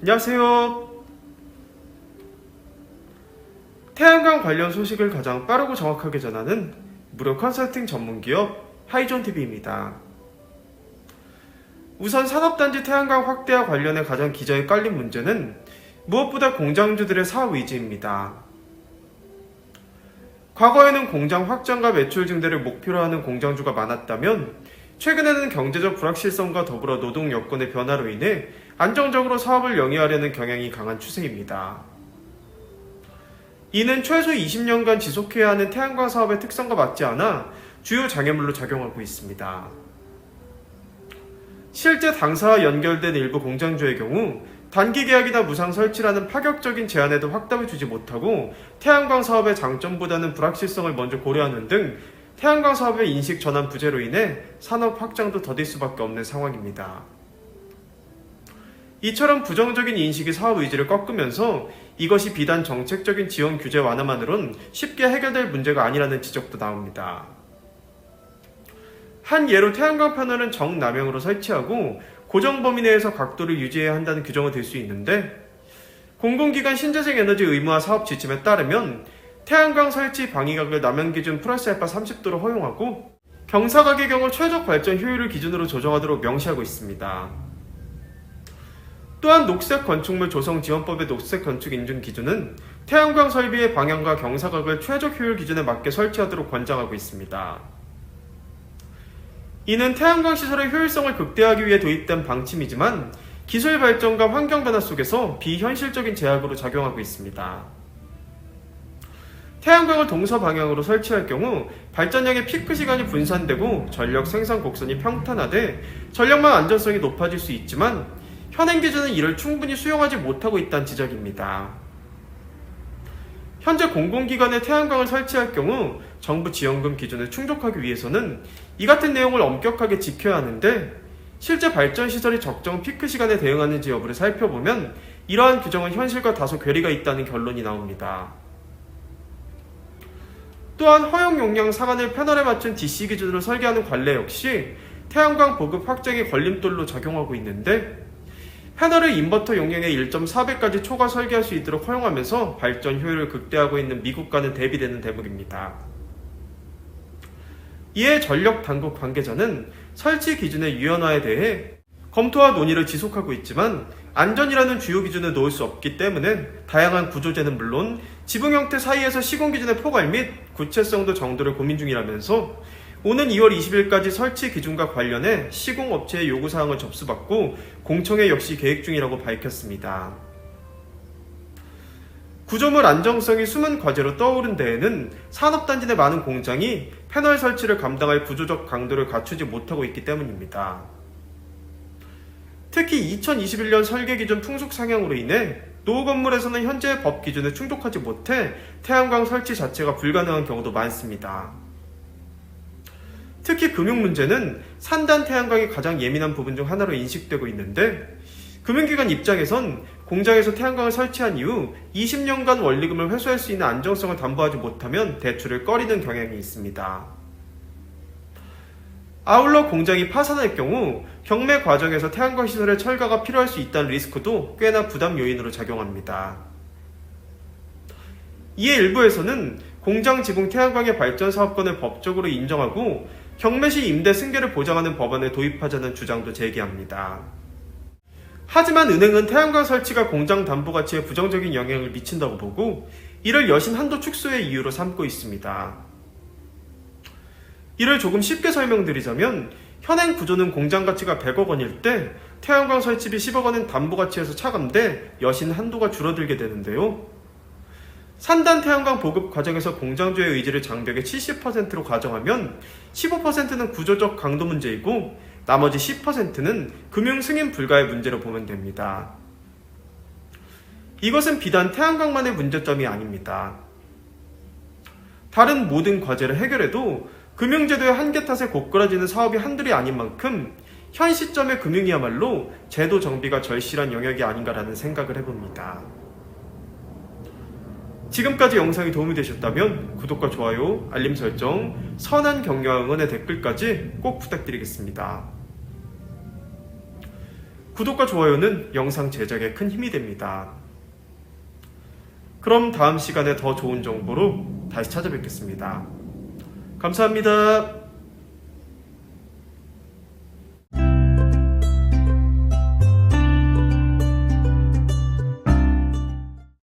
안녕하세요. 태양광 관련 소식을 가장 빠르고 정확하게 전하는 무료 컨설팅 전문 기업 하이존 TV입니다. 우선 산업단지 태양광 확대와 관련해 가장 기저에 깔린 문제는 무엇보다 공장주들의 사업 의지입니다. 과거에는 공장 확장과 매출 증대를 목표로 하는 공장주가 많았다면 최근에는 경제적 불확실성과 더불어 노동 여건의 변화로 인해 안정적으로 사업을 영위하려는 경향이 강한 추세입니다. 이는 최소 20년간 지속해야 하는 태양광 사업의 특성과 맞지 않아 주요 장애물로 작용하고 있습니다. 실제 당사와 연결된 일부 공장주의 경우 단기 계약이나 무상 설치라는 파격적인 제한에도 확답을 주지 못하고 태양광 사업의 장점보다는 불확실성을 먼저 고려하는 등 태양광 사업의 인식 전환 부재로 인해 산업 확장도 더딜 수밖에 없는 상황입니다. 이처럼 부정적인 인식이 사업 의지를 꺾으면서 이것이 비단 정책적인 지원 규제 완화만으론 쉽게 해결될 문제가 아니라는 지적도 나옵니다. 한 예로 태양광 패널은 정남용으로 설치하고 고정 범위 내에서 각도를 유지해야 한다는 규정은 될수 있는데 공공기관 신재생 에너지 의무화 사업 지침에 따르면 태양광 설치 방위각을 남용 기준 플러스 알파 30도로 허용하고 경사각의 경우 최적 발전 효율을 기준으로 조정하도록 명시하고 있습니다. 또한 녹색 건축물 조성 지원법의 녹색 건축 인증 기준은 태양광 설비의 방향과 경사각을 최적 효율 기준에 맞게 설치하도록 권장하고 있습니다. 이는 태양광 시설의 효율성을 극대화하기 위해 도입된 방침이지만 기술 발전과 환경 변화 속에서 비현실적인 제약으로 작용하고 있습니다. 태양광을 동서 방향으로 설치할 경우 발전량의 피크 시간이 분산되고 전력 생산 곡선이 평탄화돼 전력망 안전성이 높아질 수 있지만 현행 기준은 이를 충분히 수용하지 못하고 있다는 지적입니다. 현재 공공기관에 태양광을 설치할 경우 정부 지원금 기준을 충족하기 위해서는 이 같은 내용을 엄격하게 지켜야 하는데 실제 발전 시설이 적정 피크 시간에 대응하는지 여부를 살펴보면 이러한 규정은 현실과 다소 괴리가 있다는 결론이 나옵니다. 또한 허용 용량 상한을 패널에 맞춘 DC 기준으로 설계하는 관례 역시 태양광 보급 확장의 걸림돌로 작용하고 있는데 패널을 인버터 용량의 1.4배까지 초과 설계할 수 있도록 허용하면서 발전 효율을 극대화하고 있는 미국과는 대비되는 대목입니다. 이에 전력 당국 관계자는 설치 기준의 유연화에 대해 검토와 논의를 지속하고 있지만 안전이라는 주요 기준을 놓을 수 없기 때문에 다양한 구조제는 물론 지붕 형태 사이에서 시공 기준의 포괄 및 구체성도 정도를 고민 중이라면서 오는 2월 20일까지 설치 기준과 관련해 시공 업체의 요구 사항을 접수받고 공청회 역시 계획 중이라고 밝혔습니다. 구조물 안정성이 숨은 과제로 떠오른 데에는 산업단지 내 많은 공장이 패널 설치를 감당할 구조적 강도를 갖추지 못하고 있기 때문입니다. 특히 2021년 설계 기준 풍속 상향으로 인해 노후 건물에서는 현재 법 기준에 충족하지 못해 태양광 설치 자체가 불가능한 경우도 많습니다. 특히 금융 문제는 산단 태양광이 가장 예민한 부분 중 하나로 인식되고 있는데 금융기관 입장에선 공장에서 태양광을 설치한 이후 20년간 원리금을 회수할 수 있는 안정성을 담보하지 못하면 대출을 꺼리는 경향이 있습니다. 아울러 공장이 파산할 경우 경매 과정에서 태양광 시설의 철거가 필요할 수 있다는 리스크도 꽤나 부담 요인으로 작용합니다. 이에 일부에서는 공장 지붕 태양광의 발전 사업권을 법적으로 인정하고 경매 시 임대 승계를 보장하는 법안을 도입하자는 주장도 제기합니다. 하지만 은행은 태양광 설치가 공장 담보 가치에 부정적인 영향을 미친다고 보고 이를 여신 한도 축소의 이유로 삼고 있습니다. 이를 조금 쉽게 설명드리자면 현행 구조는 공장 가치가 100억 원일 때 태양광 설치비 10억 원은 담보 가치에서 차감돼 여신 한도가 줄어들게 되는데요. 산단 태양광 보급 과정에서 공장주의 의지를 장벽의 70%로 가정하면 15%는 구조적 강도 문제이고 나머지 10%는 금융 승인 불가의 문제로 보면 됩니다. 이것은 비단 태양광만의 문제점이 아닙니다. 다른 모든 과제를 해결해도 금융제도의 한계 탓에 고꾸라지는 사업이 한둘이 아닌 만큼 현 시점의 금융이야말로 제도 정비가 절실한 영역이 아닌가라는 생각을 해봅니다. 지금까지 영상이 도움이 되셨다면 구독과 좋아요, 알림 설정, 선한 격려와 응원의 댓글까지 꼭 부탁드리겠습니다. 구독과 좋아요는 영상 제작에 큰 힘이 됩니다. 그럼 다음 시간에 더 좋은 정보로 다시 찾아뵙겠습니다. 감사합니다.